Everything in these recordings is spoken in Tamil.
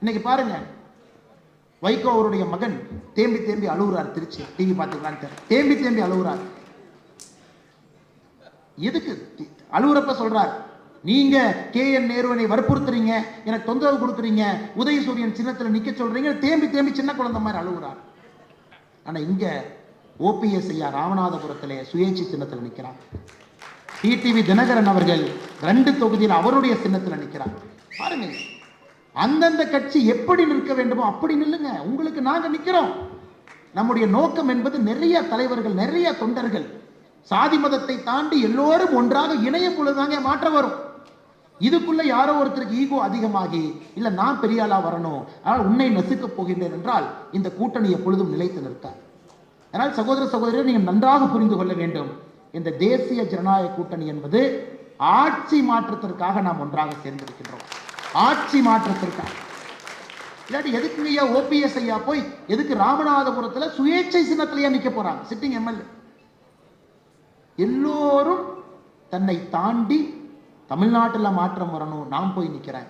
இன்னைக்கு பாருங்க. வைகோ அவருடைய மகன் தேம்பி தேம்பி அழுகுறார் திருச்சி. டிவி பார்த்துக்கலான்னு தெரியல. தேம்பி தேம்பி அழுகுறார். எதுக்கு? அழுகுறப்ப சொல்றார் நீங்க கே. என். நேருவனை வற்புறுத்துறீங்க எனக்கு தொந்தரவு கொடுக்குறீங்க உதயசூரியன் சின்னத்துல நிக்க சொல்றீங்க தேம்பி தேம்பி சின்ன குழந்தை மாதிரி அழுகுறார். ஆனா இங்க ஓபிஎஸ் ஐயா ராமநாதபுரத்திலே சுயேட்சி சின்னத்தில் நிற்கிறார் டிடிவி தினகரன் அவர்கள் ரெண்டு தொகுதியில் அவருடைய சின்னத்தில் நிற்கிறார் பாருங்க அந்தந்த கட்சி எப்படி நிற்க வேண்டுமோ அப்படி நில்லுங்க. உங்களுக்கு நாங்கள் நிற்கிறோம் நம்முடைய நோக்கம் என்பது நிறைய தலைவர்கள் நிறைய தொண்டர்கள். சாதி மதத்தை தாண்டி எல்லோரும் ஒன்றாக இணைய பொழுதுதாங்க மாற்றம் வரும். இதுக்குள்ள யாரோ ஒருத்தருக்கு ஈகோ அதிகமாகி இல்ல நான் பெரிய ஆளா வரணும். ஆனால் உன்னை நசுக்க போகின்றேன் என்றால் இந்த கூட்டணி எப்பொழுதும் நிலைத்து நிற்காது. அதனால் சகோதர சகோதரர் நீங்கள் நன்றாக புரிந்து கொள்ள வேண்டும். இந்த தேசிய ஜனநாயக கூட்டணி என்பது ஆட்சி மாற்றத்திற்காக நாம் ஒன்றாக சேர்ந்திருக்கின்றோம். ஆட்சி மாற்றத்திற்காக. இல்லாட்டி எதுக்கு ஐயா ஓபிஎஸ் ஐயா போய் எதுக்கு ராமநாதபுரத்துல சுயேட்சை சின்னத்திலேயே நிற்க போறாங்க? சிட்டிங் எம்எல்ஏ எல்லோரும் தன்னை தாண்டி தமிழ்நாட்டில் மாற்றம் வரணும் நான் போய் நிக்கிறேன்.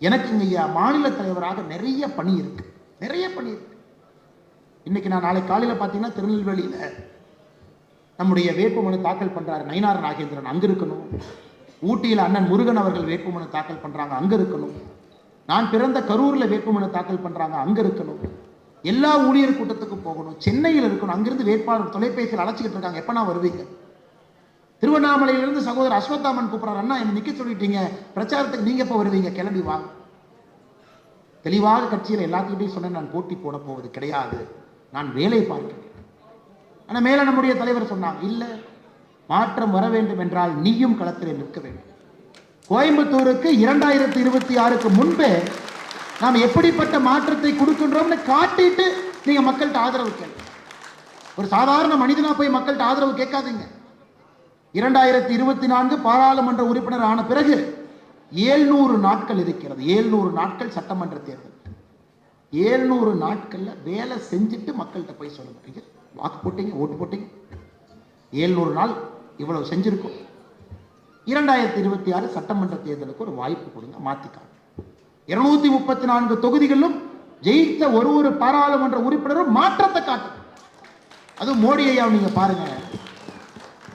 எனக்குங்க ஐயா மாநில தலைவராக நிறைய பணி இருக்கு. நிறைய பணி இருக்கு. இன்னைக்கு நான் நாளை காலையில பார்த்தீங்கன்னா திருநெல்வேலியில நம்முடைய வேட்புமனு தாக்கல் பண்றாரு நயினார் நாகேந்திரன். அங்கே இருக்கணும். ஊட்டியில் அண்ணன் முருகன் அவர்கள் வேட்புமனு தாக்கல் பண்ணுறாங்க அங்கே இருக்கணும். நான் பிறந்த கரூரில் வேட்புமனு தாக்கல் பண்ணுறாங்க அங்கே இருக்கணும். எல்லா ஊழியர் கூட்டத்துக்கும் போகணும். சென்னையில் இருக்கணும். அங்கிருந்து வேட்பாளர் தொலைபேசியில் அழைச்சிக்கிட்டு இருக்காங்க. எப்போ நான் வருவீங்க? திருவண்ணாமலையிலிருந்து சகோதரர் அஸ்வத்தாமன் கூப்பிட்றாரு. அண்ணா என்னை நிற்க சொல்லிட்டீங்க. பிரச்சாரத்துக்கு நீங்கள் எப்போ வருவீங்க? கிளம்பி வாங்க தெளிவாக கட்சியில் எல்லாத்துக்கிட்டையும் சொன்னேன். நான் போட்டி போட போவது கிடையாது. நான் வேலை பார்க்கிறேன் ஆனால் மேலே நம்முடைய தலைவர் சொன்னாங்க இல்லை. மாற்றம் வர வேண்டும் என்றால் நீயும் களத்திலே நிற்க வேண்டும். கோயம்புத்தூருக்கு இரண்டாயிரத்தி இருபத்தி ஆறுக்கு முன்பே நாம் எப்படிப்பட்ட மாற்றத்தை கொடுக்கின்றோம்னு காட்டிட்டு நீங்க மக்கள்கிட்ட ஆதரவு கேளுங்க. ஒரு சாதாரண மனிதனா போய் மக்கள்கிட்ட ஆதரவு கேட்காதீங்க. இரண்டாயிரத்தி இருபத்தி நான்கு பாராளுமன்ற உறுப்பினர் ஆன பிறகு ஏழ்நூறு நாட்கள் இருக்கிறது. ஏழ்நூறு நாட்கள் சட்டமன்ற தேர்தல். ஏழ்நூறு நாட்கள்ல வேலை செஞ்சுட்டு மக்கள்கிட்ட போய் சொல்ல ஐயா, வாக்கு போட்டீங்க ஓட்டு போட்டீங்க. ஏழ்நூறு நாள் இவ்வளவு செஞ்சிருக்கோம். இரண்டாயிரத்தி இருபத்தி ஆறு சட்டமன்ற தேர்தலுக்கு ஒரு வாய்ப்பு கொடுங்க மாத்திக்காங்க இருநூத்தி முப்பத்தி நான்கு தொகுதிகளிலும் ஜெயித்த ஒரு ஒரு பாராளுமன்ற உறுப்பினரும் மாற்றத்தை காட்டும். அதுவும் மோடி ஐயா நீங்க பாருங்க.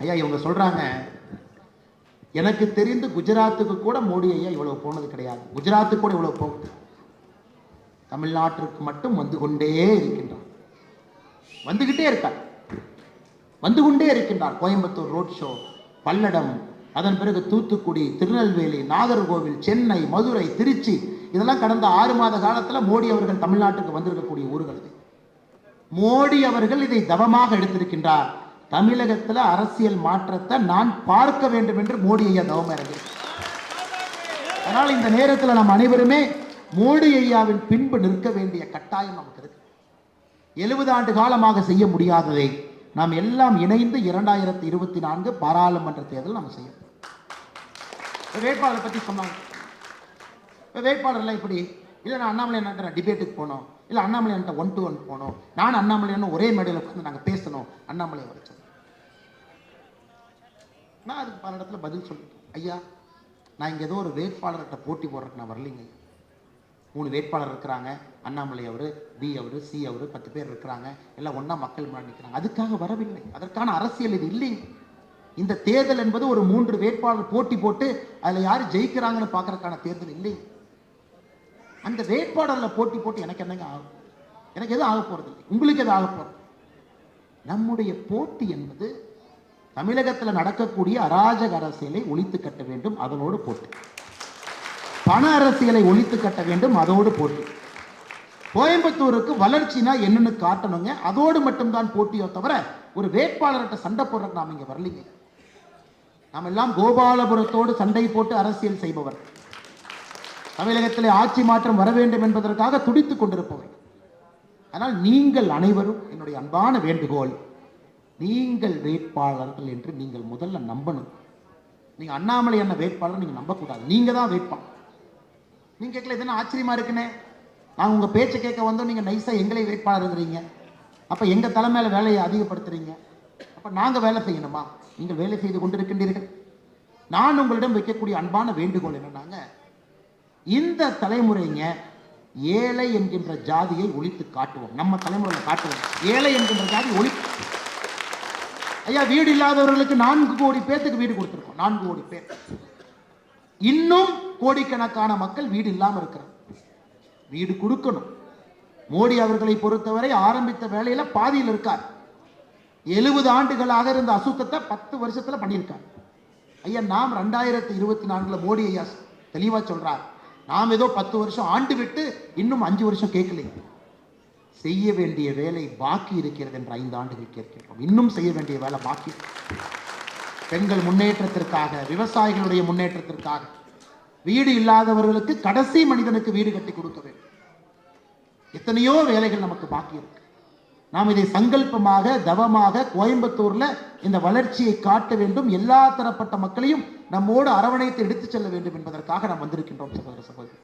ஐயா இவங்க சொல்றாங்க எனக்கு தெரிந்து குஜராத்துக்கு கூட மோடி ஐயா இவ்வளவு போனது கிடையாது. குஜராத்துக்கு கூட இவ்வளவு போகுது தமிழ்நாட்டிற்கு மட்டும் வந்து கொண்டே இருக்கின்றான் வந்துகிட்டே இருக்கார். வந்து கொண்டே இருக்கின்றார். கோயம்புத்தூர் ரோட் ஷோ பல்லடம் அதன் பிறகு தூத்துக்குடி திருநெல்வேலி நாகர்கோவில் சென்னை மதுரை திருச்சி. இதெல்லாம் கடந்த ஆறு மாத காலத்தில் மோடி அவர்கள் தமிழ்நாட்டுக்கு வந்திருக்கக்கூடிய ஊர்கள் இது. மோடி அவர்கள் இதை தவமாக எடுத்திருக்கின்றார். தமிழகத்தில் அரசியல் மாற்றத்தை நான் பார்க்க வேண்டும் என்று மோடி ஐயா தவம் இறங்கி அதனால் இந்த நேரத்தில் நாம் அனைவருமே மோடி ஐயாவின் பின்பு நிற்க வேண்டிய கட்டாயம் நமக்கு இருக்கு. எழுபது ஆண்டு காலமாக செய்ய முடியாததை நாம் எல்லாம் இணைந்து இரண்டாயிரத்தி இருபத்தி நான்கு பாராளுமன்ற தேர்தல் நம்ம செய்யணும் வேட்பாளரை வேட்பாளர் சொன்னாங்க இப்போ வேட்பாளர்லாம் இப்படி இல்லை நான் அண்ணாமலை நான் டிபேட்டுக்கு போனோம். இல்லை அண்ணாமலை என்கிட்ட ஒன் டு ஒன் போனோம். நான் அண்ணாமலை ஒரே மேடையில் உட்காந்து நாங்கள் பேசணும். அண்ணாமலை வரைச்சோம் நான் அதுக்கு பல இடத்துல பதில் சொல்லிட்டேன். ஐயா நான் இங்கே ஏதோ ஒரு வேட்பாளர்கிட்ட போட்டி போடுறதுக்கு நான் வரலைங்க ஐயா. மூணு வேட்பாளர் இருக்கிறாங்க. அண்ணாமலை அவர் பி அவர் சி அவர் பத்து பேர் இருக்கிறாங்க. எல்லாம் ஒன்றா மக்கள் முன்னாடி நிற்கிறாங்க அதுக்காக வரவில்லை. அதற்கான அரசியல் இது இல்லை இந்த தேர்தல் என்பது ஒரு மூன்று வேட்பாளர் போட்டி போட்டு அதில் யார் ஜெயிக்கிறாங்கன்னு பார்க்கறதுக்கான தேர்தல் இல்லை அந்த வேட்பாளரில் போட்டி போட்டு எனக்கு என்னங்க ஆகும்? எனக்கு எதுவும் ஆக போகிறது இல்லை உங்களுக்கு எது ஆக போகிறது நம்முடைய போட்டி என்பது தமிழகத்தில் நடக்கக்கூடிய அராஜக அரசியலை ஒழித்து கட்ட வேண்டும். அதனோடு போட்டி. பண அரசியலை ஒழித்து கட்ட வேண்டும் அதோடு போட்டி. கோயம்புத்தூருக்கு வளர்ச்சினா என்னன்னு காட்டணுங்க. அதோடு மட்டும்தான் போட்டியோ தவிர ஒரு வேட்பாளர்கிட்ட சண்டை போடுறதுக்கு நாம் இங்கே வரலைங்க. நாம் எல்லாம் கோபாலபுரத்தோடு சண்டை போட்டு அரசியல் செய்பவர். தமிழகத்தில் ஆட்சி மாற்றம் வர வேண்டும் என்பதற்காக துடித்துக் கொண்டிருப்பவர். ஆனால் நீங்கள் அனைவரும் என்னுடைய அன்பான வேண்டுகோள் நீங்கள் வேட்பாளர்கள் என்று நீங்கள் முதல்ல நம்பணும். நீங்கள் அண்ணாமலை என்ன வேட்பாளர் நீங்கள் நம்பக்கூடாது. நீங்கள் தான் வேட்பாளர். நீங்க கேட்கல இது என்ன ஆச்சரியமா இருக்குனே நான் உங்க பேச்சை கேட்க வந்தோம் நீங்க நைஸா எங்களை வேட்பாளருங்கிறீங்க. அப்ப எங்க தலைமையில வேலையை அதிகப்படுத்துறீங்க? அப்ப நாங்க வேலை செய்யணுமா? நீங்கள் வேலை செய்து கொண்டிருக்கின்றீர்கள். நான் உங்களிடம் வைக்கக்கூடிய அன்பான வேண்டுகோள் என்னன்னாங்க இந்த தலைமுறைங்க ஏழை என்கின்ற ஜாதியை ஒழித்து காட்டுவோம். நம்ம தலைமுறையில் காட்டுவோம். ஏழை என்கின்ற ஜாதி ஒழி ஐயா வீடு இல்லாதவர்களுக்கு நான்கு கோடி பேத்துக்கு வீடு கொடுத்துருக்கோம். நான்கு கோடி பேர். இன்னும் கோடிக்கணக்கான மக்கள் வீடு இல்லாமல் இருக்கிறாங்க. வீடு கொடுக்கணும். மோடி அவர்களை பொறுத்தவரை ஆரம்பித்த வேலையில பாதியில் இருக்கார். எழுபது ஆண்டுகளாக இருந்த அசுத்தத்தை பத்து வருஷத்துல பண்ணியிருக்காரு. ஐயா நாம் ரெண்டாயிரத்தி இருபத்தி நான்குல மோடி ஐயா தெளிவா சொல்றார். நாம் ஏதோ பத்து வருஷம் ஆண்டு விட்டு இன்னும் அஞ்சு வருஷம் கேட்கல. செய்ய வேண்டிய வேலை பாக்கி இருக்கிறது என்று ஐந்து ஆண்டுகள் கேட்கின்றோம். இன்னும் செய்ய வேண்டிய வேலை பாக்கி பெண்கள் முன்னேற்றத்திற்காக விவசாயிகளுடைய முன்னேற்றத்திற்காக வீடு இல்லாதவர்களுக்கு கடைசி மனிதனுக்கு வீடு கட்டி கொடுக்க வேண்டும். எத்தனையோ வேலைகள் நமக்கு பாக்கி இருக்கு. நாம் இதை சங்கல்பமாக தவமாக கோயம்புத்தூர்ல இந்த வளர்ச்சியை காட்ட வேண்டும். எல்லா தரப்பட்ட மக்களையும் நம்மோடு அரவணைத்து எடுத்துச் செல்ல வேண்டும் என்பதற்காக நாம் வந்திருக்கின்றோம் சகோதர சகோதரி.